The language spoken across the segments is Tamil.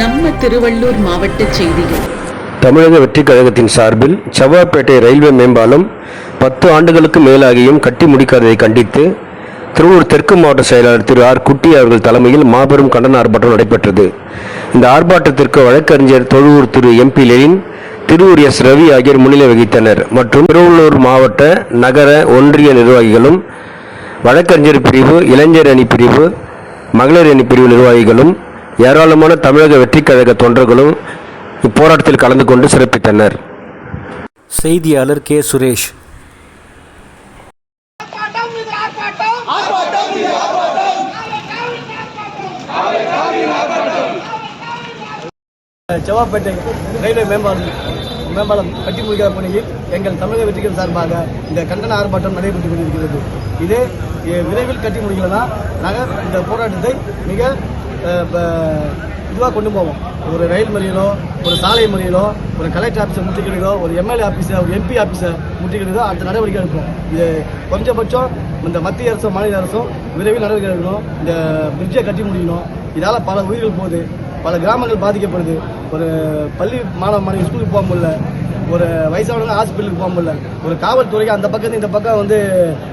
நம்ம திருவள்ளூர் மாவட்ட செய்திகள். தமிழக வெற்றிக் கழகத்தின் சார்பில் செவ்வாப்பேட்டை ரயில்வே மேம்பாலம் பத்து ஆண்டுகளுக்கு மேலாகியும் கட்டி முடிக்காததை கண்டித்து திருவள்ளூர் தெற்கு மாவட்ட செயலாளர் திரு ஆர் குட்டி அவர்கள் தலைமையில் மாபெரும் கண்டன ஆர்ப்பாட்டம் நடைபெற்றது. இந்த ஆர்ப்பாட்டத்திற்கு வழக்கறிஞர் தொழுவூர் திரு எம்பி லெனின் திருவூர் எஸ் ரவி ஆகியோர் முன்னிலை வகித்தனர். மற்றும் திருவள்ளூர் மாவட்ட நகர ஒன்றிய நிர்வாகிகளும் வழக்கறிஞர் பிரிவு இளைஞர் அணி பிரிவு மகளிர் அணி பிரிவு நிர்வாகிகளும் ஏராளமான தமிழக வெற்றிக் கழக தொண்டர்களும் இப்போராட்டத்தில் கலந்து கொண்டு சிறப்பித்தனர். செய்தியாளர் கே. சுரேஷ். செவ்வாப்பேட்டை ரயில்வே மேம்பாலம் மேம்பாலம் கட்டி முடிக்கிற பணியில் எங்கள் தமிழக வெற்றிகள் சார்பாக இந்த கண்டன ஆர்ப்பாட்டம் நடைபெற்றுக் கொண்டிருக்கிறது. இது விரைவில் கட்டி முடிக்கலனா நாங்கள் இந்த போராட்டத்தை மிக இதுவாக கொண்டு போவோம். ஒரு ரயில் மறியலோ ஒரு சாலை மறியலோ ஒரு கலெக்டர் ஆஃபீஸை முற்றுகையிடுதோ ஒரு எம்எல்ஏ ஆஃபீஸை ஒரு எம்பி ஆஃபீஸை முற்றுகையிடுதோ அடுத்த நடவடிக்கை எடுக்கும் இது கொஞ்சபட்சம் இந்த மத்திய அரசும் மாநில அரசும் விரைவில் நடவடிக்கை எடுக்கணும். இந்த பிரிட்ஜை கட்டி முடிக்கணும். இதால் பல உயிர்கள் போகுது. பல கிராமங்கள் பாதிக்கப்படுது. ஒரு பள்ளி மாணவ மாணவி ஸ்கூலுக்கு போக முடியல. ஒரு வயசானவங்க ஹாஸ்பிட்டலுக்கு போக முடியல. ஒரு காவல்துறைக்கு அந்த பக்கத்து இந்த பக்கம் வந்து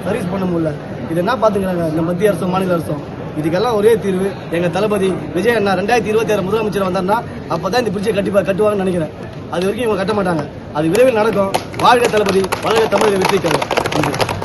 சர்வீஸ் பண்ண முடியல. இது என்ன பார்த்துக்கிறாங்க இந்த மத்திய அரசும் மாநில அரசும் இதுக்கெல்லாம் ஒரே தீர்வு எங்க தளபதி விஜய் அண்ணா. ரெண்டாயிரத்தி இருபத்தி ஆறு முதலமைச்சர் அப்போ அப்பதான் இந்த பிரிட்ஜை கட்டி கட்டுவாங்கன்னு நினைக்கிறேன். அது வரைக்கும் இவங்க கட்ட மாட்டாங்க. அது விரைவில் நடக்கும். வாழ்க தளபதி வாழ்க தமிழக வெற்றி கழகம்.